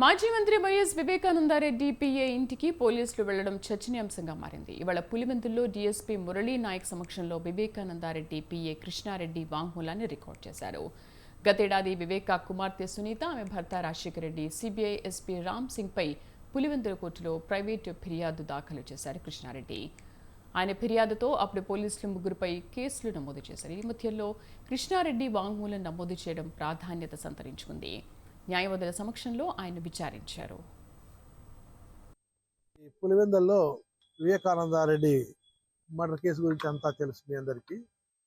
మాజీ మంత్రి YS Vivekananda Reddy PA ఇంటికి పోలీసులు వెళ్ళడం చర్చనీయాంశంగా మారింది. ఇవాళ పులివెందుల్లో డీఎస్పీ మురళీ నాయక్ సమక్షంలో వివేకానందారెడ్డి పిఏ కృష్ణారెడ్డి వాంగ్మూలాన్ని రికార్డ్ చేశారు. గతేడాది వివేక కుమార్తె సునీత ఆమె భర్త రాజశేఖర రెడ్డి సిబిఐ ఎస్పీ రామ్ సింగ్ పై పులివెందుల కోర్టులో ప్రైవేటు ఫిర్యాదు దాఖలు చేశారు కృష్ణారెడ్డి. ఆయన ఫిర్యాదుతో అప్పుడు పోలీసులు ముగ్గురుపై కేసులు నమోదు చేశారు. ఈ మధ్యలో కృష్ణారెడ్డి వాంగ్మూలం నమోదు చేయడం ప్రాధాన్యత సంతరించుకుంది. న్యాయవాదుల సమక్షంలో ఆయన విచారించారు. ఈ పులివెందల్లో వివేకానందారెడ్డి మర్డర్ కేసు గురించి అంతా తెలుసు మీ అందరికీ.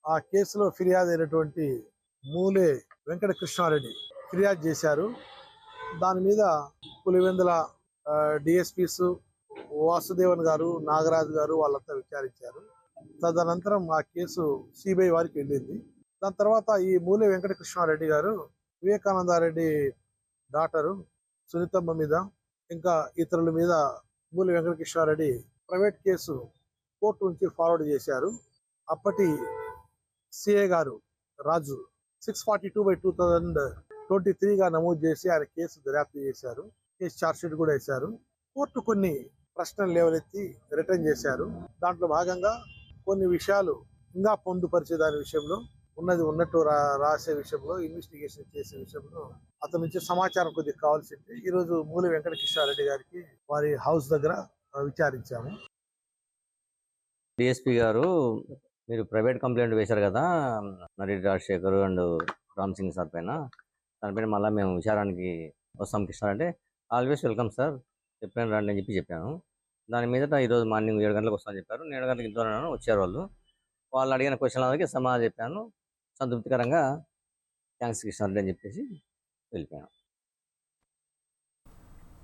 ఆ కేసులో ఫిర్యాదు అయినటువంటి మూలే వెంకట కృష్ణారెడ్డి ఫిర్యాదు చేశారు. దాని మీద పులివెందుల డిఎస్పీస్ వాసుదేవన్ గారు నాగరాజు గారు వాళ్ళంతా విచారించారు. తదనంతరం ఆ కేసు సిబిఐ వారికి వెళ్ళింది. దాని తర్వాత ఈ మూలే వెంకట కృష్ణారెడ్డి గారు వివేకానందారెడ్డి డాటరు సునీతమ్మ మీద ఇంకా ఇతరుల మీద మూలి వెంకటకృష్ణారెడ్డి ప్రైవేట్ కేసు కోర్టు నుంచి ఫార్వర్డ్ చేశారు. అప్పటి CA garu Raju six forty two by two thousand twenty త్రీగా నమోదు చేసి ఆయన కేసు దర్యాప్తు చేశారు. కేసు ఛార్జ్షీట్ కూడా వేశారు. కోర్టు కొన్ని ప్రశ్నలు లేవలెత్తి రిటర్న్ చేశారు. దాంట్లో భాగంగా కొన్ని విషయాలు ఇంకా పొందుపరిచే దాని విషయంలో ఉన్నది ఉన్నట్టు రా రాసే విషయంలో ఇన్వెస్టిగేషన్ చేసే విషయంలో అతని నుంచి సమాచారం కొద్దిగా కావాల్సింది. ఈరోజు మూలి వెంకట కిషారెడ్డి గారికి వారి హౌస్ దగ్గర విచారించాము. డిఎస్పీ గారు మీరు ప్రైవేట్ కంప్లైంట్ వేశారు కదా మరి రాజశేఖర్ అండ్ రామ్ సింగ్ సార్ పైన. దానిపైన మళ్ళీ మేము విచారానికి వస్తాం కృష్ణ అంటే ఆల్వేస్ వెల్కమ్ సార్. చెప్పాను రండి అని చెప్పి చెప్పాను. దాని మీదట ఈరోజు మార్నింగ్ ఏడు గంటలకు వస్తామని చెప్పారు. నేను ఏడు గంటలకు ఇంట్లో వచ్చారు వాళ్ళు వాళ్ళు అడిగిన క్వశ్చన్ అందరికీ సమాధానం చెప్పాను. సంతృప్తికరంగా థ్యాంక్స్ కృష్ణారెడ్డి అని చెప్పేసి వెళ్ళిపోయాను.